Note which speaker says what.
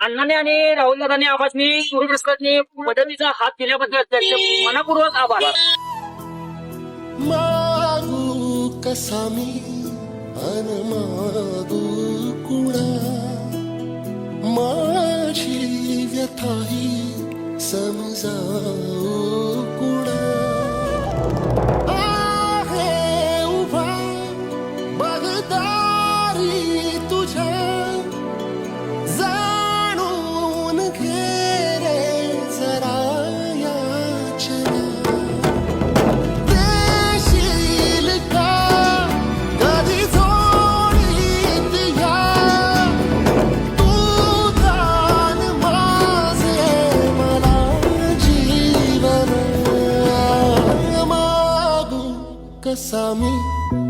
Speaker 1: अण्णाने आणि राहुल दादांनी आवाजनी पूरग्रस्तांनी मदतीचा हात दिल्याबद्दल त्यांचे मनपूर्वक आभार.
Speaker 2: मागू कसा मी अन मागू कुणा? माझी व्यथाही समजा कुणा? आहे उभा बगदारी तुझ्या acerques a mí